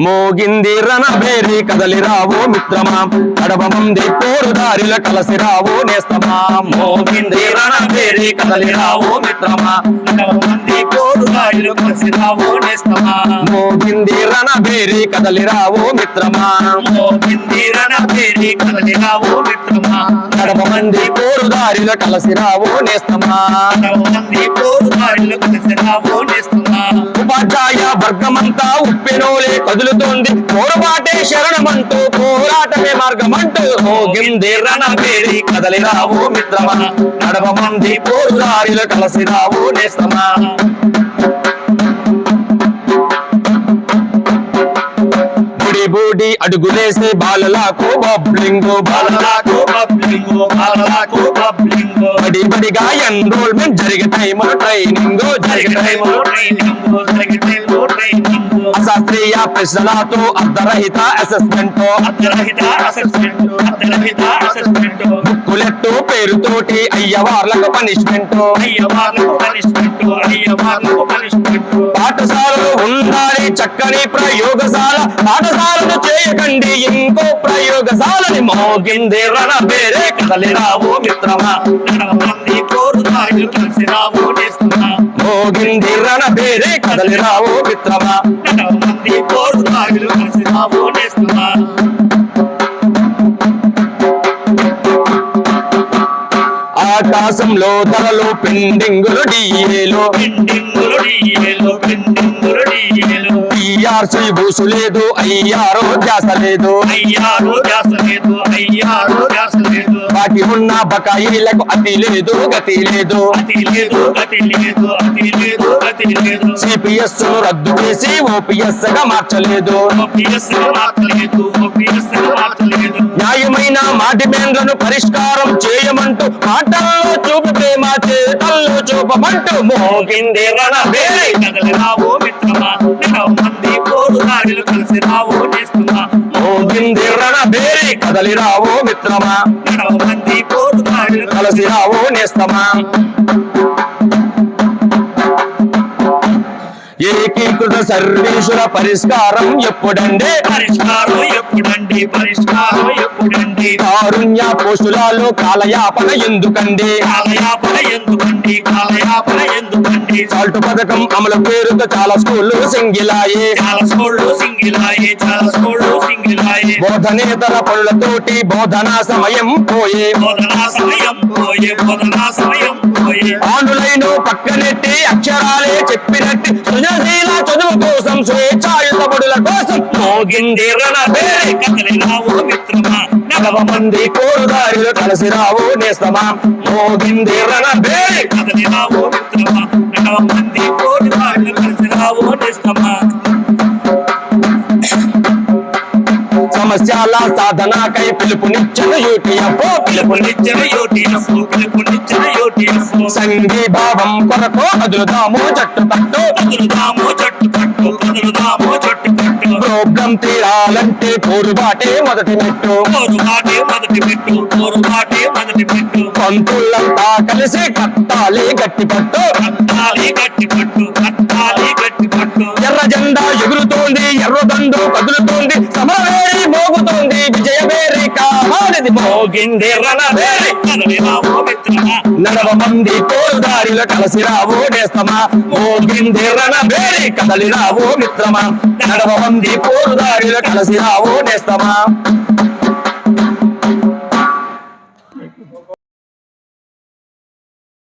మోగింది రణబేరి కదలిరావో మిత్రమా. కడవమంది పోరు దారిల కలసి రావో నేస్తమా. మోగింది రణభేరి కదలిరావో మిత్రమా. మంది పోరు గాడిలో కలిసి రావో నేస్తమా. మోగింది రణబేరి కదలిరావో మిత్రమా. మోగింది రణభేరి కదలి రావో మిత్రమా. కడవమంది పోరు దారిల కలసి రావో నేస్తమా. కడవమంది పోరు గాడిలో కలిసి రావో నేస్తమా. ఉపాధ్యాయ వర్గమంతా ఉప్పెనోలే కదులు కదులుతోంది పోరుబాటే శరణమంటూ పోరాటమే మార్గమంటూ మోగింది రణబేరి కదలిరావో మిత్రమా. నడవ మంది పోరు దారిల నేస్తమా. బుడి బుడి అడుగులేసే బాలలకు బబ్లింగు బాలలాకు బబ్లింగు బాలలాకు బబ్లింగు. బడి బడిగా ఎన్రోల్మెంట్ జరిగే టైమ్ ట్రైనింగ్ జరిగే టైమ్ ట్రైనింగ్ జరిగే టైమ్ ట్రైనింగ్ అశాస్త్రీయ ప్రశ్నలతో అర్ధరహిత అసెస్మెంట్ అర్ధరహిత అసెస్మెంట్ అర్ధరహిత అసెస్మెంట్ కులెట్టు పేరుతోటి అయ్యవార్లకు పనిష్మెంట్ అయ్య వాళ్ళకు పనిష్మెంట్ అయ్య వాళ్ళకు పనిష్మెంట్ పాఠశాలలు ఉండాలి చక్కని ప్రయోగశాల. పాఠశాలను చేయకండి ఇంకో ప్రయోగశాలని మోగింది. రణ బేరే కదలి రావు మిత్రమా? మంది కోరు దాడులు కలిసి రావో నేస్తున్నా మోగింది రణ బేరే కదలి రావు మిత్రమా? ఆకాశంలో తలలు పెండింగులు డిఏలో. పెండింగులు డిఏలు పెండింగులు డిఏలు టీఆర్సీ బూసు లేదు అయ్యారో ధ్యాస లేదు అయ్యారో ధ్యాస లేదు వాటి ఉన్న బకాయిలకు అతి లేదు గతి లేదు. సిపిఎస్ను రద్దు చేసి ఓపీఎస్గా మార్చలేదు న్యాయమైన మా డిమాండ్లను పరిష్కారం చేయమంటూ మాటల్లో చూపితే మా చేతల్లో చూపమంటూ మోగింది రావో మిత్రమా మంది దాడులు కలిసి రావో నేస్తున్నా మోగింది రణబేరి కదలి రావో మిత్రమా. కలిసి రావో నేస్తమా ఏకీకృత సర్వీసుల పరిష్కారం ఎప్పుడండే? పరిష్కారం ఎప్పుడండి? పరిష్కారం ఎప్పుడండి? కారుణ్య పోషులాలో కాలయాపన ఎందుకండి? కాలయాపన ఎందుకండి? కాలయాపన ఎందుకండి? సాల్ట్ పథకం అమలు పేరుతో చాలా స్కూళ్ళు సింగిలాయే. చాలా స్కూళ్ళు సింగిల్ అయ్యే చాలా స్కూళ్ళు సింగిల్ అయ్యే బోధనేతర పనులతోటి బోధనా సమయం పోయే. బోధనా ఆనులైన పక్కనెట్టి అక్షరాలే చెప్పినట్టు సృజనశీల చదువు కోసం స్వేచ్ఛాయుతముడుల కోసం మోగింది రణబేరి కదలి రావో మిత్రమా? నలవ మంది కలిసి రావు నేస్తమా? మోగింది రణబేరి కదలి రావో మిత్రమా? నగవ మంది కోటి కలిసి రావు నేస్తమా? సమస్యల సాధనకై పిలుపునిచ్చను యూటీఎఫ్. పిలుపునిచ్చిన యోటీఎఫ్. పిలుపునిచ్చిన యోటీఎఫ్. సంఘీభావం కొరకు కదులుదాము జట్టు పట్టు. కదులుదామో జట్టు పట్టు. కదులుదామో జట్టు పట్టు. ప్రోగ్రాం తీరాలంటే పోరుబాటే మొదటి మెట్టు కోరు బాటే మొదటి పెట్టు. కోరు బాటే మొదటి పెట్టు. పంతులంతా కలిసి కట్టాలి గట్టి పట్టు. కట్టాలి గట్టి పట్టు. కట్టాలి గట్టి పట్టు. ఎర్ర జెండా ఎగురుతోంది ఎర్రదండు కదులుతోంది సమరవేరి మోగుతోంది విజయవేరి కావాలిది మోగింది రణవేరి నడవ మంది తోలుదారిలో కలిసి రావు నేస్తమా? మోగింది రణవేరి కదలి రావు మిత్రమా నడవ మంది పోరుదారిలో కలిసి రావు నేస్తమా?